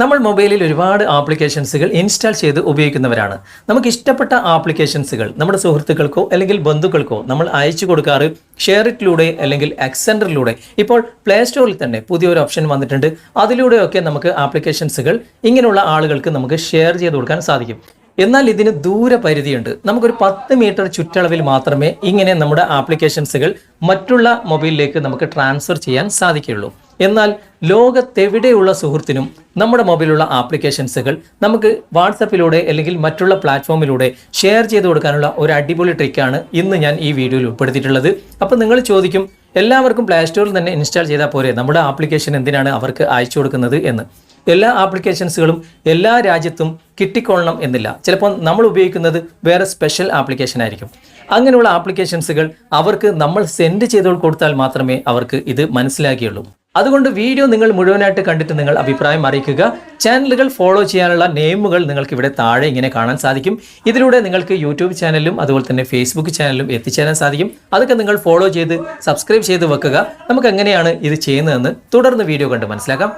നമ്മൾ മൊബൈലിൽ ഒരുപാട് ആപ്ലിക്കേഷൻസുകൾ ഇൻസ്റ്റാൾ ചെയ്ത് ഉപയോഗിക്കുന്നവരാണ്. നമുക്ക് ഇഷ്ടപ്പെട്ട ആപ്ലിക്കേഷൻസുകൾ നമ്മുടെ സുഹൃത്തുക്കൾക്കോ അല്ലെങ്കിൽ ബന്ധുക്കൾക്കോ നമ്മൾ അയച്ചു കൊടുക്കാറ് ഷെയറിറ്റിലൂടെ അല്ലെങ്കിൽ എക്സെൻഡറിലൂടെ ഇപ്പോൾ പ്ലേ സ്റ്റോറിൽ തന്നെ പുതിയൊരു ഓപ്ഷൻ വന്നിട്ടുണ്ട്. അതിലൂടെയൊക്കെ നമുക്ക് ആപ്ലിക്കേഷൻസുകൾ ഇങ്ങനെയുള്ള ആളുകൾക്ക് നമുക്ക് ഷെയർ ചെയ്ത് കൊടുക്കാൻ സാധിക്കും. എന്നാൽ ഇതിന് ദൂരപരിധിയുണ്ട് നമുക്കൊരു പത്ത് മീറ്റർ ചുറ്റളവിൽ മാത്രമേ ഇങ്ങനെ നമ്മുടെ ആപ്ലിക്കേഷൻസുകൾ മറ്റുള്ള മൊബൈലിലേക്ക് നമുക്ക് ട്രാൻസ്ഫർ ചെയ്യാൻ സാധിക്കുകയുള്ളൂ. എന്നാൽ ലോകത്തെവിടെയുള്ള സുഹൃത്തിനും നമ്മുടെ മൊബൈലുള്ള ആപ്ലിക്കേഷൻസുകൾ നമുക്ക് വാട്സപ്പിലൂടെ അല്ലെങ്കിൽ മറ്റുള്ള പ്ലാറ്റ്ഫോമിലൂടെ ഷെയർ ചെയ്ത് കൊടുക്കാനുള്ള ഒരു അടിപൊളി ട്രിക്കാണ് ഇന്ന് ഞാൻ ഈ വീഡിയോയിൽ ഉൾപ്പെടുത്തിയിട്ടുള്ളത്. അപ്പോൾ നിങ്ങൾ ചോദിക്കും എല്ലാവർക്കും പ്ലേ സ്റ്റോറിൽ തന്നെ ഇൻസ്റ്റാൾ ചെയ്താൽ പോരെ? നമ്മുടെ ആപ്ലിക്കേഷൻ എന്തിനാണ് അവർക്ക് അയച്ചു കൊടുക്കുന്നത് എന്ന്. എല്ലാ ആപ്ലിക്കേഷൻസുകളും എല്ലാ രാജ്യത്തും കിട്ടിക്കൊള്ളണം എന്നില്ല. ചിലപ്പോൾ നമ്മൾ ഉപയോഗിക്കുന്നത് വേറെ സ്പെഷ്യൽ ആപ്ലിക്കേഷൻ ആയിരിക്കും. അങ്ങനെയുള്ള ആപ്ലിക്കേഷൻസുകൾ അവർക്ക് നമ്മൾ സെൻഡ് ചെയ്ത് കൊടുത്താൽ മാത്രമേ അവർക്ക് ഇത് മനസ്സിലാക്കിയുള്ളൂ. അതുകൊണ്ട് വീഡിയോ നിങ്ങൾ മുഴുവനായിട്ട് കണ്ടിട്ട് നിങ്ങൾ അഭിപ്രായം അറിയിക്കുക. ചാനലുകൾ ഫോളോ ചെയ്യാനുള്ള നെയിമുകൾ നിങ്ങൾക്ക് ഇവിടെ താഴെ ഇങ്ങനെ കാണാൻ സാധിക്കും. ഇതിലൂടെ നിങ്ങൾക്ക് യൂട്യൂബ് ചാനലും അതുപോലെ തന്നെ ഫേസ്ബുക്ക് ചാനലും എത്തിച്ചേരാൻ സാധിക്കും. അതൊക്കെ നിങ്ങൾ ഫോളോ ചെയ്ത് സബ്സ്ക്രൈബ് ചെയ്ത് വെക്കുക. നമുക്ക് എങ്ങനെയാണ് ഇത് ചെയ്യുന്നതെന്ന് തുടർന്ന് വീഡിയോ കണ്ട് മനസ്സിലാക്കാം.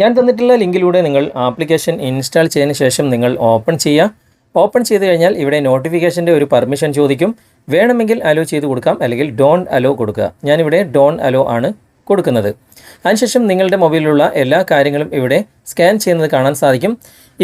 ഞാൻ തന്നിട്ടുള്ള ലിങ്കിലൂടെ നിങ്ങൾ ആപ്ലിക്കേഷൻ ഇൻസ്റ്റാൾ ചെയ്തതിന് ശേഷം നിങ്ങൾ ഓപ്പൺ ചെയ്യുക. ഓപ്പൺ ചെയ്ത് കഴിഞ്ഞാൽ ഇവിടെ നോട്ടിഫിക്കേഷന്റെ ഒരു പെർമിഷൻ ചോദിക്കും. വേണമെങ്കിൽ അലോ ചെയ്ത് കൊടുക്കാം അല്ലെങ്കിൽ ഡോൺ അലോ കൊടുക്കുക. ഞാനിവിടെ ഡോൺ അലോ ആണ് കൊടുക്കുന്നത്. അതിനുശേഷം നിങ്ങളുടെ മൊബൈലിലുള്ള എല്ലാ കാര്യങ്ങളും ഇവിടെ സ്കാൻ ചെയ്യുന്നത് കാണാൻ സാധിക്കും.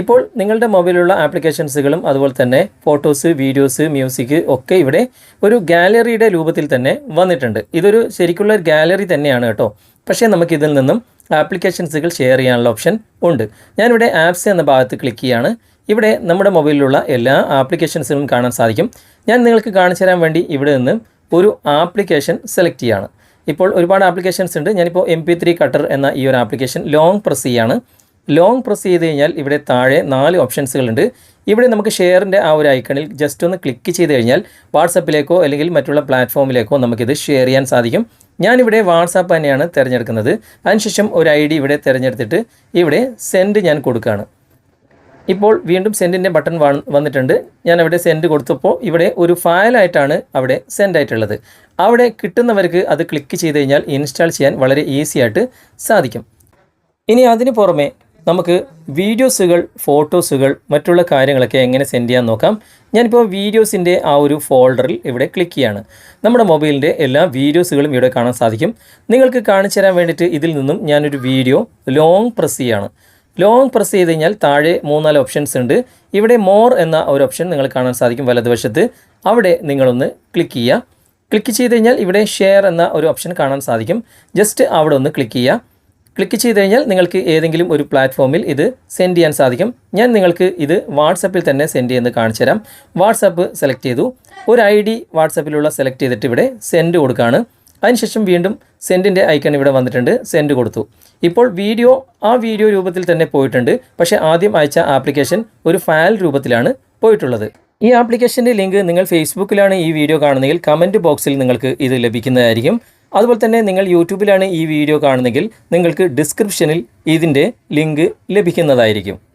ഇപ്പോൾ നിങ്ങളുടെ മൊബൈലിലുള്ള ആപ്ലിക്കേഷൻസുകളും അതുപോലെ തന്നെ ഫോട്ടോസ് വീഡിയോസ് മ്യൂസിക് ഒക്കെ ഇവിടെ ഒരു ഗാലറിയുടെ രൂപത്തിൽ തന്നെ വന്നിട്ടുണ്ട്. ഇതൊരു ശരിക്കുള്ള ഒരു ഗാലറി തന്നെയാണ് കേട്ടോ. പക്ഷേ നമുക്കിതിൽ നിന്നും ആപ്ലിക്കേഷൻസുകൾ ഷെയർ ചെയ്യാനുള്ള ഓപ്ഷൻ ഉണ്ട്. ഞാനിവിടെ ആപ്സ് എന്ന ഭാഗത്ത് ക്ലിക്ക് ചെയ്യുകയാണ് ഇവിടെ നമ്മുടെ മൊബൈലിലുള്ള എല്ലാ ആപ്ലിക്കേഷൻസുകളും കാണാൻ സാധിക്കും. ഞാൻ നിങ്ങൾക്ക് കാണിച്ചു തരാൻ വേണ്ടി ഇവിടെ നിന്ന് ഒരു ആപ്ലിക്കേഷൻ സെലക്ട് ചെയ്യാണ്. ഇപ്പോൾ ഒരുപാട് ആപ്ലിക്കേഷൻസ് ഉണ്ട്. ഞാനിപ്പോൾ എം പി ത്രീ കട്ടർ എന്ന ഈ ഒരു ആപ്ലിക്കേഷൻ ലോങ് പ്രസ് ചെയ്യാണ്. ലോങ് പ്രസ് ചെയ്ത് കഴിഞ്ഞാൽ ഇവിടെ താഴെ നാല് ഓപ്ഷൻസുകളുണ്ട് ഇവിടെ നമുക്ക് ഷെയറിന്റെ ആ ഒരു ഐക്കണിൽ ജസ്റ്റ് ഒന്ന് ക്ലിക്ക് ചെയ്ത് കഴിഞ്ഞാൽ വാട്സപ്പിലേക്കോ അല്ലെങ്കിൽ മറ്റുള്ള പ്ലാറ്റ്ഫോമിലേക്കോ നമുക്കിത് ഷെയർ ചെയ്യാൻ സാധിക്കും. ഞാനിവിടെ വാട്സാപ്പ് തന്നെയാണ് തിരഞ്ഞെടുക്കുന്നത്. അതിനുശേഷം ഒരു ഐ ഡി ഇവിടെ തിരഞ്ഞെടുത്തിട്ട് ഇവിടെ സെൻഡ് ഞാൻ കൊടുക്കുകയാണ്. ഇപ്പോൾ വീണ്ടും സെന്റിന്റെ ബട്ടൺ വന്നിട്ടുണ്ട്. ഞാൻ അവിടെ സെൻഡ് കൊടുത്തപ്പോൾ ഇവിടെ ഒരു ഫയലായിട്ടാണ് അവിടെ സെൻഡ് ആയിട്ടുള്ളത്. അവിടെ കിട്ടുന്നവർക്ക് അത് ക്ലിക്ക് ചെയ്ത് കഴിഞ്ഞാൽ ഇൻസ്റ്റാൾ ചെയ്യാൻ വളരെ ഈസി ആയിട്ട് സാധിക്കും. ഇനി അതിന് പുറമെ നമുക്ക് വീഡിയോസുകൾ ഫോട്ടോസുകൾ മറ്റുള്ള കാര്യങ്ങളൊക്കെ എങ്ങനെ സെൻഡ് ചെയ്യാൻ നോക്കാം. ഞാനിപ്പോൾ വീഡിയോസിന്റെ ആ ഒരു ഫോൾഡറിൽ ഇവിടെ ക്ലിക്ക് ചെയ്യാണ്. നമ്മുടെ മൊബൈലിന്റെ എല്ലാ വീഡിയോസുകളും ഇവിടെ കാണാൻ സാധിക്കും. നിങ്ങൾക്ക് കാണിച്ചു തരാൻ വേണ്ടിയിട്ട് ഇതിൽ നിന്നും ഞാനൊരു വീഡിയോ ലോങ് പ്രസ് ചെയ്യാണ്. ലോങ് പ്രസ് ചെയ്ത് കഴിഞ്ഞാൽ താഴെ മൂന്നാൽ ഓപ്ഷൻസ് ഉണ്ട്. ഇവിടെ മോർ എന്ന ഒരു ഓപ്ഷൻ നിങ്ങൾ കാണാൻ സാധിക്കും വലതുവശത്ത്. അവിടെ നിങ്ങളൊന്ന് ക്ലിക്ക് ചെയ്യുക. ക്ലിക്ക് ചെയ്ത് കഴിഞ്ഞാൽ ഇവിടെ ഷെയർ എന്ന ഒരു ഓപ്ഷൻ കാണാൻ സാധിക്കും. ജസ്റ്റ് അവിടെ ഒന്ന് ക്ലിക്ക് ചെയ്യുക. ക്ലിക്ക് ചെയ്ത് കഴിഞ്ഞാൽ നിങ്ങൾക്ക് ഏതെങ്കിലും ഒരു പ്ലാറ്റ്ഫോമിൽ ഇത് സെൻഡ് ചെയ്യാൻ സാധിക്കും. ഞാൻ നിങ്ങൾക്ക് ഇത് വാട്സപ്പിൽ തന്നെ സെൻഡ് ചെയ്യുന്നത് കാണിച്ചു തരാം. വാട്സപ്പ് സെലക്ട് ചെയ്തു. ഒരു ഐ ഡി വാട്സപ്പിലുള്ള സെലക്ട് ചെയ്തിട്ട് ഇവിടെ സെൻഡ് കൊടുക്കുകയാണ് അതിനുശേഷം വീണ്ടും സെന്റിന്റെ ഐക്കൺ ഇവിടെ വന്നിട്ടുണ്ട് സെൻഡ് കൊടുത്തു. ഇപ്പോൾ വീഡിയോ ആ വീഡിയോ രൂപത്തിൽ തന്നെ പോയിട്ടുണ്ട്. പക്ഷേ ആദ്യം അയച്ച ആപ്ലിക്കേഷൻ ഒരു ഫയൽ രൂപത്തിലാണ് പോയിട്ടുള്ളത്. ഈ ആപ്ലിക്കേഷന്റെ ലിങ്ക് നിങ്ങൾ ഫേസ്ബുക്കിലാണ് ഈ വീഡിയോ കാണുന്നതെങ്കിൽ കമന്റ് ബോക്സിൽ നിങ്ങൾക്ക് ഇത് ലഭിക്കുന്നതായിരിക്കും. അതുപോലെ തന്നെ നിങ്ങൾ യൂട്യൂബിലാണ് ഈ വീഡിയോ കാണുന്നതെങ്കിൽ നിങ്ങൾക്ക് ഡിസ്ക്രിപ്ഷനിൽ ഇതിന്റെ ലിങ്ക് ലഭിക്കുന്നതായിരിക്കും.